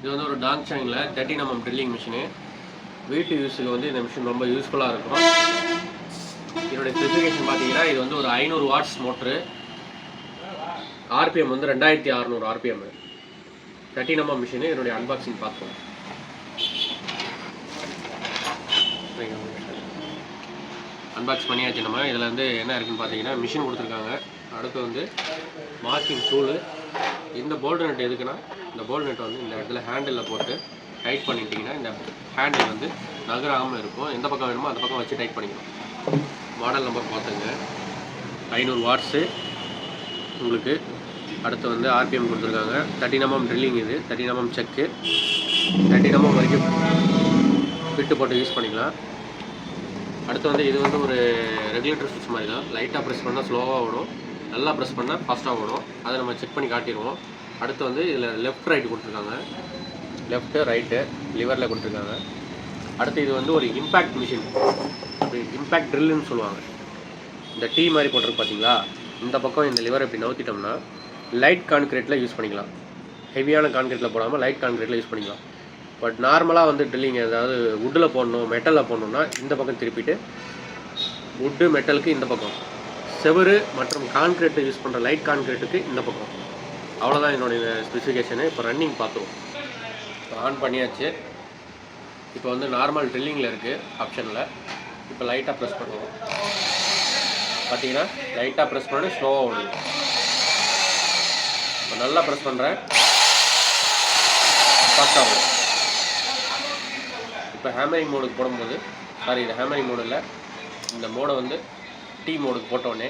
இது வந்து ஒரு டாங்ஷாங்கில் தேர்ட்டின் தேர்ட்டி நம்ம ட்ரில்லிங் மிஷினு. வீட்டு யூஸுக்கு வந்து இந்த மிஷின் ரொம்ப யூஸ்ஃபுல்லாக இருக்கும். இதோட ஸ்பெசிஃபிகேஷன் பார்த்தீங்கன்னா இது வந்து ஒரு ஐநூறு வாட்ஸ் மோட்ரு. ஆர்பிஎம் வந்து ரெண்டாயிரத்தி அறநூறு ஆர்பிஎம். தேர்ட்டி நம்ம மிஷினு. இதனுடைய அன்பாக்சிங் பார்ப்போம். அன்பாக்ஸ் பண்ணியாச்சு நம்ம. இதில் வந்து என்ன இருக்குன்னு பார்த்தீங்கன்னா மிஷின் கொடுத்துருக்காங்க. அடுத்து வந்து மார்க்கிங் டூலு இந்த போல்டு நெட் எதுக்குன்னா இந்த போல்டு நட் வந்து இந்த இடத்துல ஹேண்டிலில் போட்டு டைட் பண்ணிட்டீங்கன்னா இந்த ஹேண்டில் வந்து நகராமல் இருக்கும். எந்த பக்கம் வேணுமோ அந்த பக்கம் வச்சு டைட் பண்ணிக்கணும் மாடல் நம்பர் பார்த்துங்க. ஐநூறு வாட்ஸு உங்களுக்கு அடுத்து வந்து ஆர்பிஎம் கொடுத்துருக்காங்க. தேர்ட்டி எம்எம் ட்ரில்லிங் இது. தேர்ட்டி எம்எம் செக்கு தேர்ட்டி எம்எம் வரைக்கும் ஃபிட்டு போட்டு யூஸ் பண்ணிக்கலாம். அடுத்து வந்து இது வந்து ஒரு ரெகுலேட்டர் சுவிட்ச் மாதிரி தான். லைட்டாக ப்ரெஸ் பண்ணால் ஸ்லோவாக ஓடும். நல்லா ப்ரெஸ் பண்ணால் ஃபாஸ்ட்டாக ஓடும். அதை நம்ம செக் பண்ணி காட்டிடுவோம். அடுத்து வந்து இதில் லெஃப்ட் ரைட் கொடுத்துருக்காங்க. லெஃப்ட்டு ரைட்டு லிவரில் கொடுத்துருக்காங்க. அடுத்து இது வந்து ஒரு இம்பேக்ட் மிஷின் இம்பேக்ட் ட்ரில்லுன்னு சொல்லுவாங்க. இந்த டீ மாதிரி போட்டிருக்கு பார்த்தீங்களா இந்த பக்கம் இந்த லிவர் இப்படி நவுத்திட்டோம்னா லைட் கான்கிரீட்டில் யூஸ் பண்ணிக்கலாம். ஹெவியான கான்கிரீட்டில் போடாமல் லைட் கான்கிரீட்டில் யூஸ் பண்ணிக்கலாம். பட் நார்மலாக வந்து ட்ரில்லிங் ஏதாவது வுட்டில் போடணும் மெட்டலில் போடணுன்னா இந்த பக்கம் திருப்பிட்டு வுட்டு மெட்டலுக்கு இந்த பக்கம். செவுரு மற்றும் கான்கிரீட்டு யூஸ் பண்ணுற லைட் கான்கிரீட்டுக்கு இந்த பக்கம். அவ்வளோதான் என்னுடைய ஸ்பெசிஃபிகேஷனு. இப்போ ரன்னிங் பார்த்துருவோம். இப்போ ஆன் பண்ணியாச்சு. இப்போ வந்து நார்மல் ட்ரில்லிங்கில் இருக்குது ஆப்ஷனில் இப்போ லைட்டாக ப்ரெஸ் பண்ணுவோம். பார்த்தீங்கன்னா லைட்டாக ப்ரெஸ் பண்ணி ஸ்லோவாக ஓடுது. இப்போ நல்லா ப்ரெஸ் பண்ணுறேன் ஃபாஸ்ட்டாக ஓடும் இப்போ ஹேமரிங் மோடுக்கு போடும்போது சாரி இது ஹேமரிங் மோடு இல்லை. இந்த மோடை வந்து டீ மோடுக்கு போட்டோடனே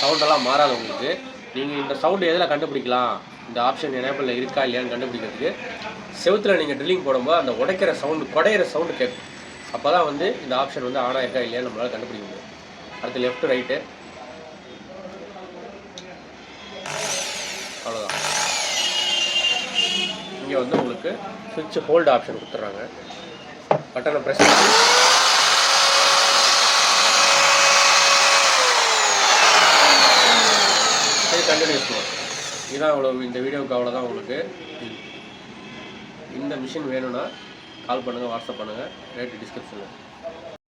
சவுண்டெல்லாம் மாறாது உங்களுக்கு. நீங்கள் இந்த சவுண்டு எதில் கண்டுபிடிக்கலாம்? இந்த ஆப்ஷன் எனேபிளில் இருக்கா இல்லையான்னு கண்டுபிடிக்கிறதுக்கு செவுத்தில் நீங்கள் ட்ரில்லிங் போடும்போது அந்த உடைக்கிற சவுண்டு குடையிற சவுண்டு கேட்கும். அப்போ தான் வந்து இந்த ஆப்ஷன் வந்து ஆன் ஆயிருக்கா இல்லையான்னு நம்மளால் கண்டுபிடிக்க முடியும். அடுத்து லெஃப்ட் ரைட்டு அவ்வளோதான் இங்கே வந்து உங்களுக்கு சுவிட்ச் ஹோல்டு ஆப்ஷன் கொடுத்துட்றாங்க. பட்டனை ப்ரெஸ் பண்ணி கண்டினியூஸ் போகும் இதுதான் அவ்வளோ இந்த வீடியோவுக்கு அவ்வளோதான் உங்களுக்கு. இந்த மிஷின் வேணும்னா கால் பண்ணுங்கள் வாட்ஸ்அப் பண்ணுங்கள் ரேட்டு டிஸ்கிரிப்ஷனில்